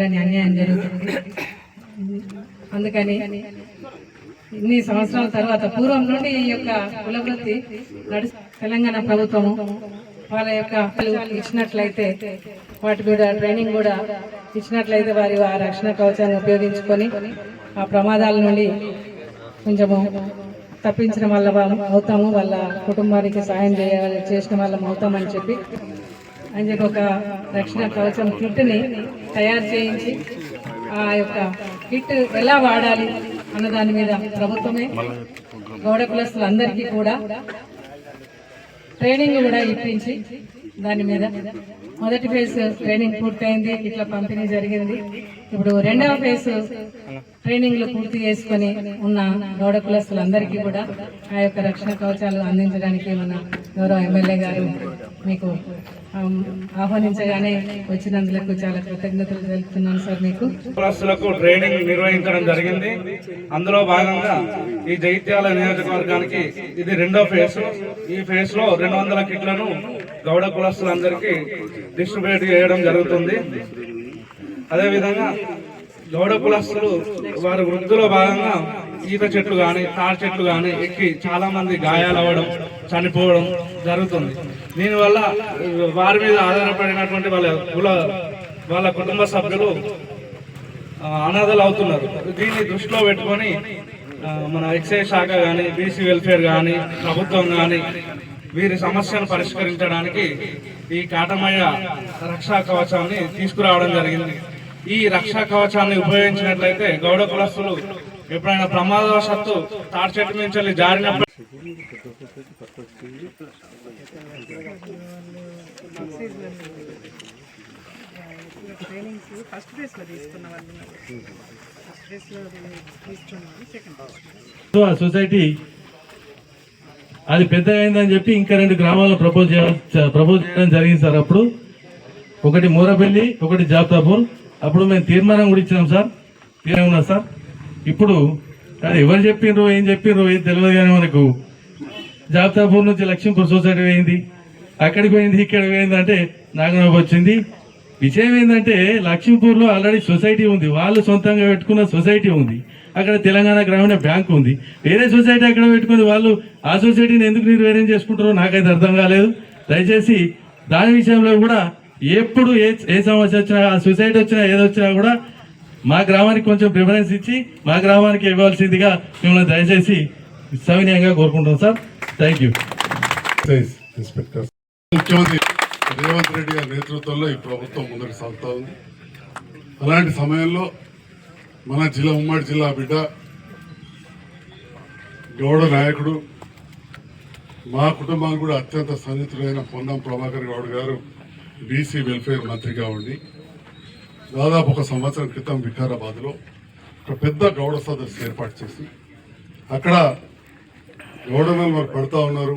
కానీ అన్యాయం జరుగుతుంది. అందుకని ఇన్ని సంవత్సరాల తర్వాత పూర్వం నుండి ఈ యొక్క కులవృత్తి నడు తెలంగాణ ప్రభుత్వం వాళ్ళ యొక్క ఇచ్చినట్లయితే వాటి మీద ట్రైనింగ్ కూడా ఇచ్చినట్లయితే వారి ఆ రక్షణ కవచాన్ని ఉపయోగించుకొని ఆ ప్రమాదాల నుండి కొంచెము తప్పించిన వాళ్ళ వాళ్ళం అవుతాము వాళ్ళ కుటుంబానికి సాయం చేయాలి చేసిన వాళ్ళం అవుతామని చెప్పి అని చెప్పి ఒక రక్షణ కవచం కిట్ని తయారు చేయించి ఆ యొక్క కిట్ ఎలా వాడాలి అన్న దాని మీద ప్రభుత్వమే గౌడ కులస్తులందరికీ కూడా ట్రైనింగ్ కూడా ఇప్పించి దాని మీద మొదటి ఫేజ్ ట్రైనింగ్ పూర్తయింది ఇట్లా పంపిణీ జరిగింది. ఇప్పుడు రెండవ ఫేజ్ ట్రైనింగ్లు పూర్తి చేసుకొని ఉన్న గౌడ కులస్తులందరికీ కూడా ఆ యొక్క రక్షణ కవచాలు అందించడానికి మన గౌరవ ఎమ్మెల్యే గారు మీకు ఆహ్వానించగానే వచ్చినందులకు చాలా కృతజ్ఞతలు తెలుపుతున్నాను సార్ మీకు. క్లాసులకు ట్రైనింగ్ నిర్వహించడం జరిగింది. అందులో భాగంగా ఈ జైత్యాల నియోజకవర్గానికి ఇది రెండో ఫేజ్ ఈ ఫేజ్లో రెండు వందల కిట్లను గౌడ కులస్తులందరికీ డిస్ట్రిబ్యూట్ చేయడం జరుగుతుంది. అదేవిధంగా గౌడ కులస్తులు వారి వృత్తిలో భాగంగా ఈత చెట్లు కానీ తాడి చెట్లు కానీ ఎక్కి చాలా మంది గాయాలవ్వడం చనిపోవడం జరుగుతుంది. దీనివల్ల వారి మీద ఆధారపడినటువంటి వాళ్ళ కుల వాళ్ళ కుటుంబ సభ్యులు అనాథలు అవుతున్నారు. దీన్ని దృష్టిలో పెట్టుకొని మన ఎక్సైజ్ శాఖ కానీ బీసీ వెల్ఫేర్ కానీ ప్రభుత్వం కానీ వీరి సమస్యను పరిష్కరించడానికి ఈ కాటమయ్య రక్షా కవచాన్ని తీసుకురావడం జరిగింది. ఈ రక్షా కవచాన్ని ఉపయోగించినట్లయితే గౌడ కులస్తులు ఎప్పుడైనా ప్రమాదవశత్తు తాడి చెట్టు నుంచి జారినప్పుడు ట్రైనింగ్స్ ఫస్ట్ ఫేజ్ తీసుకున్న వాళ్ళు ఫస్ట్ తీసుకున్నాను సెకండ్ సో ఆ సొసైటీ అది పెద్ద అయిందని చెప్పి ఇంకా రెండు గ్రామాలు ప్రపోజ్ చేయాలి ప్రపోజ్ చేయడం జరిగింది సార్. అప్పుడు ఒకటి మూరపల్లి ఒకటి జాతాపూర్. అప్పుడు మేము తీర్మానం కూడా ఇచ్చినాం సార్. తీర్మానం ఉన్నా సార్. ఇప్పుడు అది ఎవరు చెప్పిండ్రు ఏం చెప్పిండ్రు ఏం తెలియదు కానీ మనకు జాబ్తాపూర్ నుంచి లక్ష్మీపూర్ సొసైటీ పోయింది. అక్కడికి పోయింది ఇక్కడ పోయింది అంటే నాగనోబు వచ్చింది. విషయం ఏంటంటే లక్ష్మీపూర్లో ఆల్రెడీ సొసైటీ ఉంది. వాళ్ళు సొంతంగా పెట్టుకున్న సొసైటీ ఉంది. అక్కడ తెలంగాణ గ్రామీణ బ్యాంక్ ఉంది. వేరే సొసైటీ అక్కడ పెట్టుకుని వాళ్ళు ఆ సొసైటీని ఎందుకు నిర్వహణ చేసుకుంటారో నాకైతే అర్థం కాలేదు. దయచేసి దాని విషయంలో కూడా ఎప్పుడు ఏ ఏ సమస్య వచ్చినా ఆ సొసైటీ వచ్చినా ఏదొచ్చినా కూడా మా గ్రామానికి కొంచెం ప్రిఫరెన్స్ ఇచ్చి మా గ్రామానికి ఇవ్వాల్సిందిగా మిమ్మల్ని దయచేసి సవినయంగా కోరుకుంటాం సార్. థ్యాంక్ యూ ఇన్స్పెక్టర్ ముఖ్యమంత్రి రేవంత్ రెడ్డి గారి నేతృత్వంలో ఈ ప్రభుత్వం ముందుకు సాగుతా ఉంది. అలాంటి సమయంలో మన జిల్లా ఉమ్మడి జిల్లా బిడ్డ గౌడ నాయకుడు మా కుటుంబానికి కూడా అత్యంత సన్నిహితుడైన పొన్నం ప్రభాకర్ గౌడ్ గారు బీసీ వెల్ఫేర్ మంత్రిగా ఉండి దాదాపు ఒక సంవత్సరం క్రితం వికారాబాద్లో ఒక పెద్ద గౌడ సదస్సు ఏర్పాటు చేసి అక్కడ గౌడనలు మరి పడుతూ ఉన్నారు.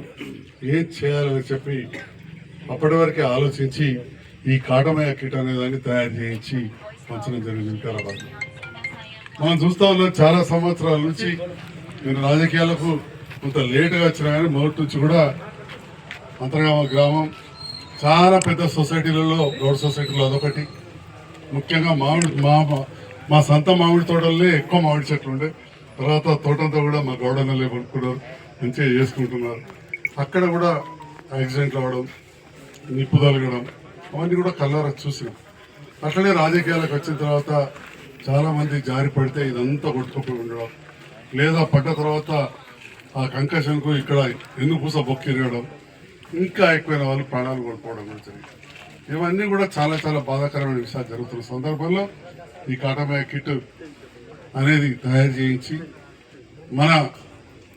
ఏం చేయాలని చెప్పి అప్పటి వరకే ఆలోచించి ఈ కాటమయ్య కిట్ అనేదాన్ని తయారు చేయించి పంచడం జరిగింది వికారాబాద్. మనం చూస్తా ఉన్నాం చాలా సంవత్సరాల నుంచి నేను రాజకీయాలకు కొంత లేటుగా వచ్చినా కానీ మొదటి నుంచి కూడా అంతర్గామ గ్రామం చాలా పెద్ద సొసైటీలలో రోడ్ సొసైటీలో అదొకటి. ముఖ్యంగా మామిడి మా మా సొంత మామిడి తోటలనే ఎక్కువ మామిడి చెట్లు ఉండే. తర్వాత తోటంతా కూడా మా గౌడనలే కొనుక్కున్నారు. మంచిగా చేసుకుంటున్నారు. అక్కడ కూడా యాక్సిడెంట్లు అవ్వడం నిప్పు తగలడం అవన్నీ కూడా కళ్ళారా చూసినాం. అట్లనే రాజకీయాలకు వచ్చిన తర్వాత చాలామంది జారి పడితే ఇదంతా కొట్టుకుపోయి ఉండడం. లేదా పడ్డ తర్వాత ఆ కంకషన్కు ఇక్కడ ఎన్ను పూస బొక్కిరగడం ఇంకా ఎక్కువైన వాళ్ళు ప్రాణాలు కోల్పోవడం జరిగింది. ఇవన్నీ కూడా చాలా చాలా బాధాకరమైన విషయాలు జరుగుతున్న సందర్భంలో ఈ కాటమయ కిట్ అనేది తయారు చేయించి మన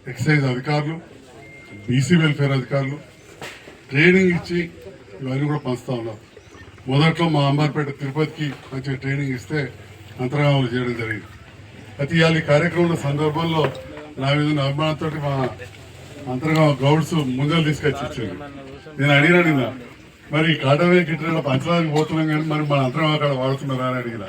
ఎక్సైజ్ అధికారులు బీసీ వెల్ఫేర్ అధికారులు ట్రైనింగ్ ఇచ్చి ఇవన్నీ కూడా పంచుతూ ఉన్నారు. మొదట్లో మా అంబార్పేట తిరుపతికి మంచి ట్రైనింగ్ ఇస్తే అంతర్గాములు చేయడం జరిగింది. అయితే ఇవాళ ఈ కార్యక్రమం సందర్భంలో నా మీద ఉన్న అభిమానంతో మా అంతర్గామ గౌడ్స్ ముందలు తీసుకొచ్చి ఇచ్చింది నేను అడిగినా నిన్న మరి కాటవే గిట్ల పంచడానికి పోతున్నాం కానీ మరి మన అంతరం అక్కడ వాడుతున్నారా? అని అడిగిన.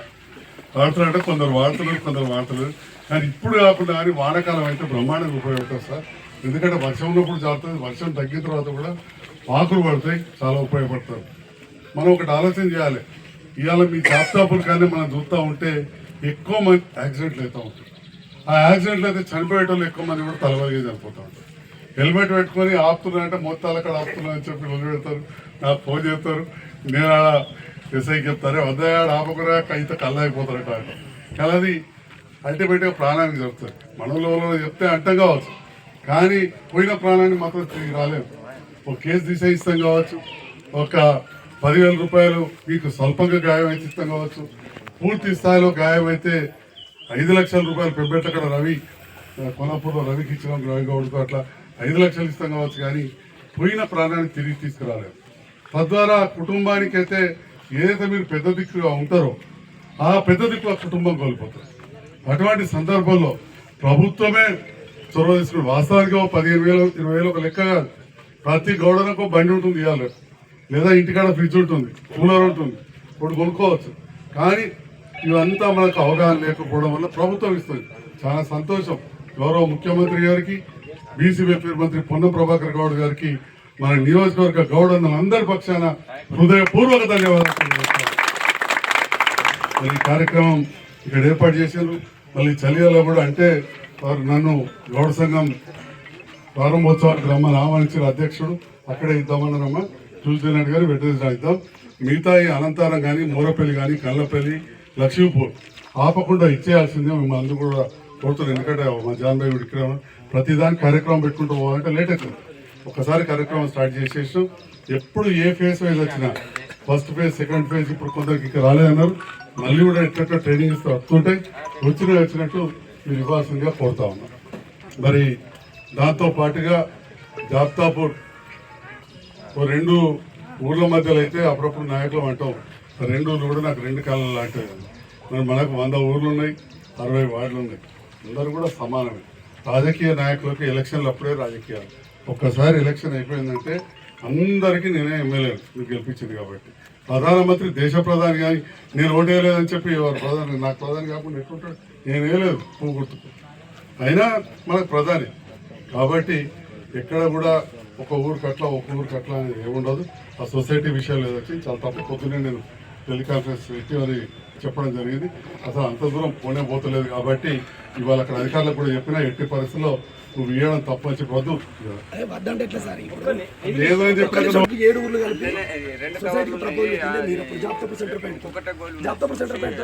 వాడుతున్నారంటే కొందరు వాడుతున్నారు కొందరు వాడుతున్నారు. కానీ ఇప్పుడు కాకుండా కానీ వానాకాలం అయితే బ్రహ్మాండంగా ఉపయోగపడుతుంది సార్. ఎందుకంటే వర్షం ఉన్నప్పుడు జాగ్రత్త వర్షం తగ్గిన తర్వాత కూడా ఆకులు పడతాయి చాలా ఉపయోగపడతారు మనం ఒకటి ఆలోచన చేయాలి. ఇవాళ మీ జాబ్తాపులు కానీ మనం చూస్తూ ఉంటే ఎక్కువ మంది యాక్సిడెంట్లు అవుతూ ఉంటాయి. ఆ యాక్సిడెంట్లు అయితే చనిపోయేటోళ్ళు ఎక్కువ మంది కూడా తలవలిగే చనిపోతూ ఉంటారు హెల్మెట్ పెట్టుకొని ఆపుతున్నారంటే మొత్తాలు అక్కడ ఆపుతున్నా అని చెప్పి రోజు పెడతారు. నాకు ఫోన్ చేస్తారు. నేను ఆడ ఎస్ఐకి చెప్తారే వద్దయాడు ఆపకురా కైతే కళ్ళు అయిపోతారట ఆయన. కానీ అది అల్టిమేట్గా ప్రాణానికి చెప్తారు. మనలో చెప్తే అడ్డం కావచ్చు. కానీ పోయిన ప్రాణాన్ని మాత్రం తిరిగి రాలేము ఒక కేసు తీసేయిస్తాం కావచ్చు. ఒక పదివేల రూపాయలు మీకు స్వల్పంగా గాయం ఇస్తాం కావచ్చు. పూర్తి స్థాయిలో గాయం అయితే ఐదు లక్షల రూపాయలు పెబ్బెట్టక్కడ రవి ఆ, కొనపూర్లో రవికి ఇచ్చిన రవి గౌడ్కు అట్లా ఐదు లక్షలు ఇస్తాం కావచ్చు కానీ పోయిన ప్రాణాన్ని తిరిగి తీసుకురాలేము తద్వారా కుటుంబానికైతే ఏదైతే మీరు పెద్ద దిక్కుగా ఉంటారో ఆ పెద్ద దిక్కు కుటుంబం కోల్పోతారు. అటువంటి సందర్భంలో ప్రభుత్వమే చొరవ తీసుకుని వాస్తవానికి ఒక పదిహేను వేలు ఇరవై వేలు ఒక లెక్క ప్రతి గౌడనకు బండి ఉంటుంది ఇవాళ. లేదా ఇంటికాడ ఫ్రిడ్జ్ ఉంటుంది కూలర్ ఉంటుంది. ఇప్పుడు కొనుక్కోవచ్చు. కానీ ఇవంతా మనకు అవగాహన లేకపోవడం వల్ల ప్రభుత్వం ఇస్తుంది. చాలా సంతోషం. గౌరవ ముఖ్యమంత్రి గారికి బీసీ వెల్ఫేర్ మంత్రి పొన్నం ప్రభాకర్ గౌడ్ గారికి మన నియోజకవర్గ గౌడన్నలందరి పక్షాన హృదయపూర్వక ధన్యవాదాలు మరి ఈ కార్యక్రమం ఇక్కడ ఏర్పాటు చేశారు. మళ్ళీ చలియాలో కూడా అంటే వారు నన్ను గౌడ సంఘం ప్రారంభోత్సవానికి రమ్మని ఆహ్వానించిన అధ్యక్షుడు అక్కడే ఇద్దామని రమ్మ నాడు కానీ వెటర్స్డే ఇద్దాం మిగతా ఈ అనంతారం కానీ మూరపల్లి కానీ కళ్ళపల్లి లక్ష్మీపూర్ ఆపకుండా ఇచ్చేయాల్సిందే మిమ్మల్ని అందరూ కూడా కోరుతున్నాను ఎందుకంటే మా జాన్ భాయ్ ఇక్కడ ప్రతిదాని కార్యక్రమం పెట్టుకుంటూ పోవాలంటే లేట్ అవుతుంది. ఒకసారి కార్యక్రమం స్టార్ట్ చేసేసాం. ఎప్పుడు ఏ ఫేజ్ వైజ్ వచ్చినా ఫస్ట్ ఫేజ్ సెకండ్ ఫేజ్ ఇప్పుడు కొందరికి ఇక్కడ రాలేదన్నారు. మళ్ళీ కూడా ఎట్లా ట్రైనింగ్ ఇస్తూ వస్తుంటాయి వచ్చిన వచ్చినట్టు మీరు ఇవ్వాల్సిందిగా కోరుతా ఉన్నాం. మరి దాంతో పాటుగా జాబ్తాపూర్ ఓ రెండు ఊర్ల మధ్యలో అయితే అప్పుడప్పుడు నాయకులు అంటాం రెండు ఊళ్ళు కూడా నాకు రెండు కాలం లాంటివి మరి మనకు వంద ఊర్లు ఉన్నాయి అరవై వార్డులు ఉన్నాయి. అందరూ కూడా సమానమే. రాజకీయ నాయకులకు ఎలక్షన్లు అప్పుడే రాజకీయాలు. ఒక్కసారి ఎలక్షన్ అయిపోయిందంటే అందరికీ నేనే ఎమ్మెల్యే మీకు గెలిపించింది కాబట్టి. ప్రధానమంత్రి దేశ ప్రధాని కానీ నేను ఓటేయలేదని చెప్పి వారు ప్రధాని నాకు ప్రధాని కాకుండా ఎట్లుంటాడు నేను వేయలేదు పువ్వు గుర్తుకు అయినా మనకు ప్రధాని. కాబట్టి ఎక్కడ కూడా ఒక ఊరికి అట్లా ఒక ఊరికి అట్లా అని ఏముండదు. ఆ సొసైటీ విషయాలు ఏదొచ్చి చాలా తప్ప. పొద్దునే నేను టెలికాన్ఫరెన్స్ పెట్టి అని చెప్పడం జరిగింది. అసలు అంత దూరం పోనే పోతలేదు కాబట్టి ఇవాళ అక్కడ అధికారులకు కూడా చెప్పినా ఎట్టి పరిస్థితుల్లో నువ్వు ఇవ్వడం తప్పు చెప్పి వద్దు వద్దంటే ఎట్లా సార్? ఇప్పుడు లేదని చెప్పిన ఏడు ఊర్లు కలిపి సొసైటీకి ప్రపోజ్ మీరు సెంటర్ పాయింట్ సెంటర్ పాయింట్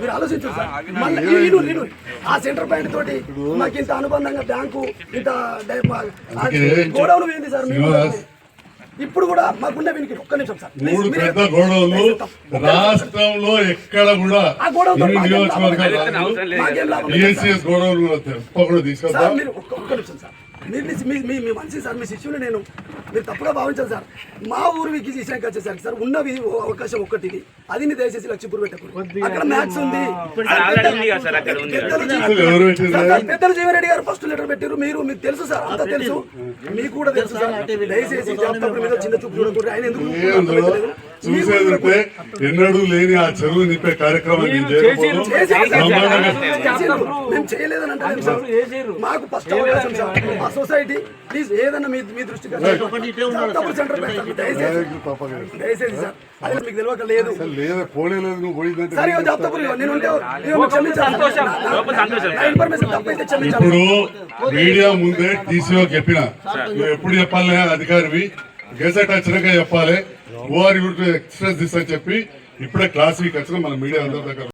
మీరు ఆలోచించారు సార్. మళ్ళీ నేను నేను ఆ సెంటర్ పాయింట్ తోటి మాకు ఇంత అనుబంధంగా బ్యాంకు ఇంత గోడౌన్ ఏంది సార్. ఇప్పుడు కూడా మాకున్న వీనికి ఒక్క నిమిషం సార్. మూడు పెద్ద గొడవలు. రాష్ట్రంలో ఎక్కడ కూడా. నియోజకవర్గాలు గొడవలు కూడా తీసుకొద్దాం మీరు ఒక్క నిమిషం సార్. మీరు మీ మీ మీ మనిషి సార్ మీ శిష్యులు నేను మీరు తప్పుగా భావించాలి సార్. మా ఊరు వికి విషయానికి వచ్చేసరికి సార్ ఉన్నవి అవకాశం ఒక్కటి ఇది అది నీ దయచేసి లక్ష్మీపూర్ పెట్టకూడదు అక్కడ మ్యాథ్స్ ఉంది. పెద్దలు జీవరెడ్డి గారు ఫస్ట్ లెటర్ పెట్టారు మీరు మీకు తెలుసు సార్ అంతా తెలుసు. మీకు కూడా తెలుసు సార్. దయచేసి జాబ్ మీద చిన్న చూపు చూడకూడదు. ఆయన ఎందుకు ఏ అందులో చూసేది ఉంటే ఎన్నడూ లేని ఆ చెరువు నింపే కార్యక్రమం నేను చేయలేదని మాకు ఫస్ట్ అవకాశం సార్. మా సొసైటీ ప్లీజ్ ఏదన్నా మీ మీ దృష్టికి దయచేసి తప్పగా దయచేసి సార్. అది మీకు తెలియక లేదు. లేదా పోలే లేదు నువ్వు పోయిందంటే సరే పురి, నేను ఉంటే ఇవ్వ మీకు క్షమించాలి. నా ఇన్ఫర్మేషన్ తప్పైతే క్షమించాలి. ఇప్పుడు మీడియా ముందే టీసీఓ చెప్పిన. నువ్వు ఎప్పుడు చెప్పాలి అధికారివి? గెజెట్ వచ్చినాక చెప్పాలి. ఓఆర్ యూట్ ఎక్స్ప్రెస్ దిస్ అని చెప్పి ఇప్పుడే క్లాస్ వీక్ వచ్చిన మన మీడియా అందరి దగ్గర.